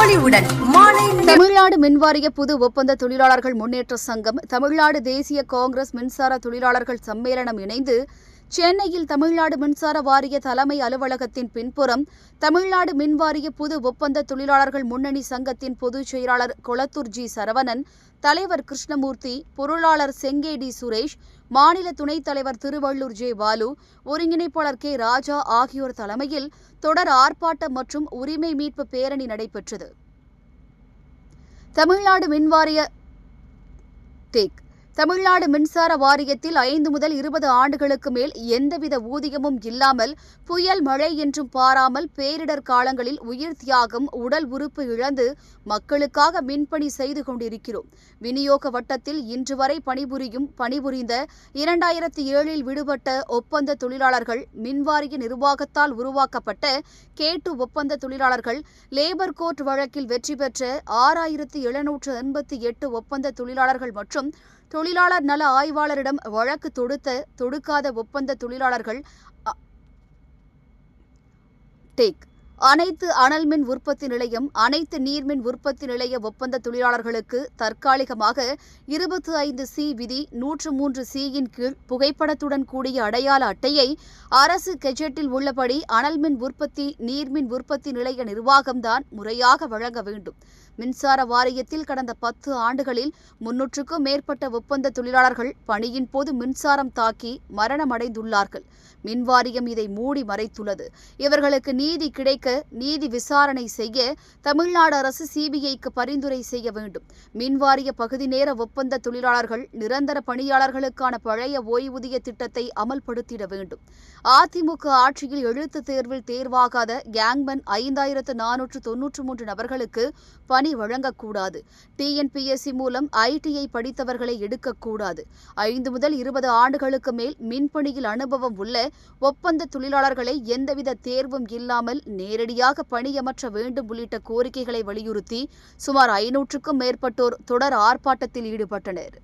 பொலிவுடன் மாலை தமிழ்நாடு மின்வாரிய புது ஒப்பந்த தொழிலாளர்கள் முன்னேற்ற சங்கம் தமிழ்நாடு தேசிய காங்கிரஸ் மின்சார தொழிலாளர்கள் சம்மேளனம் இணைந்து சென்னையில் தமிழ்நாடு மின்சார வாரிய தலைமை அலுவலகத்தின் பின்புறம் தமிழ்நாடு மின்வாரிய புது ஒப்பந்த தொழிலாளர்கள் முன்னணி சங்கத்தின் பொதுச் செயலாளர் கொளத்தூர் ஜி சரவணன் தலைவர் கிருஷ்ணமூர்த்தி பொருளாளர் செங்கேடி சுரேஷ் மாநில துணைத் தலைவர் திருவள்ளூர் ஜே பாலு ஒருங்கிணைப்பாளர் கே ராஜா ஆகியோர் தலைமையில் தொடர் ஆர்ப்பாட்டம் மற்றும் உரிமை மீட்பு பேரணி நடைபெற்றது. தமிழ்நாடு மின்வாரிய டேக் தமிழ்நாடு மின்சார வாரியத்தில் ஐந்து முதல் இருபது ஆண்டுகளுக்கு மேல் எந்தவித ஊதியமும் இல்லாமல் புயல் மழை என்றும் பாராமல் பேரிடர் காலங்களில் உயிர் தியாகம் உடல் உறுப்பு இழந்து மக்களுக்காக மின்பணி செய்து கொண்டிருக்கிறோம். விநியோக வட்டத்தில் இன்று வரை பணிபுரியும் பணிபுரிந்த இரண்டாயிரத்தி ஏழில் விடுபட்ட ஒப்பந்த தொழிலாளர்கள் மின்வாரிய நிர்வாகத்தால் உருவாக்கப்பட்ட கேட்டு ஒப்பந்த தொழிலாளர்கள் லேபர் கோர்ட் வழக்கில் வெற்றி பெற்ற ஆறாயிரத்து எழுநூற்று எண்பத்தி எட்டு ஒப்பந்த தொழிலாளர்கள் மற்றும் தொழிலாளர் நல ஆய்வாளரிடம் வழக்கு தொடுத்த தொடுக்காத ஒப்பந்த தொழிலாளர்கள் டேக். அனைத்து அனல் மின் உற்பத்தி நிலையம் அனைத்து நீர்மின் உற்பத்தி நிலைய ஒப்பந்த தொழிலாளர்களுக்கு தற்காலிகமாக இருபத்தி ஐந்து சி விதி நூற்று மூன்று சியின் கீழ் புகைப்படத்துடன் கூடிய அடையாள அட்டையை அரசு கெஜெட்டில் உள்ளபடி அனல் மின் உற்பத்தி நீர்மின் உற்பத்தி நிலைய நிர்வாகம்தான் முறையாக வழங்க வேண்டும். மின்சார வாரியத்தில் கடந்த பத்து ஆண்டுகளில் முன்னூற்றுக்கும் மேற்பட்ட ஒப்பந்த தொழிலாளர்கள் பணியின் போது மின்சாரம் தாக்கி மரணமடைந்துள்ளார்கள். மின்வாரியம் இதை மூடி மறைத்துள்ளது. இவர்களுக்கு நீதி கிடைக்க நீதி விசாரணை செய்ய தமிழ்நாடு அரசு சிபிஐக்கு பரிந்துரை செய்ய வேண்டும். மின்வாரிய பகுதி நேர ஒப்பந்த தொழிலாளர்கள் நிரந்தர பணியாளர்களுக்கான பழைய ஓய்வூதிய திட்டத்தை அமல்படுத்திட வேண்டும். அதிமுக ஆட்சியில் எழுத்து தேர்வில் தேர்வாகாத கேங்மன் ஐந்தாயிரத்து நானூற்று தொன்னூற்று மூன்று நபர்களுக்கு பணி வழங்கக்கூடாது. டிஎன்பிஎஸ்சி மூலம் ஐடிஐ படித்தவர்களை எடுக்கக்கூடாது. ஐந்து முதல் இருபது ஆண்டுகளுக்கு மேல் மின்பணியில் அனுபவம் உள்ள ஒப்பந்த தொழிலாளர்களை எந்தவித தேர்வும் இல்லாமல் நேர நேரடியாக பணியமற்ற வேண்டும் உள்ளிட்ட கோரிக்கைகளை வலியுறுத்தி சுமார் ஐநூற்றுக்கும் மேற்பட்டோர் தொடர் ஆர்ப்பாட்டத்தில் ஈடுபட்டனர்.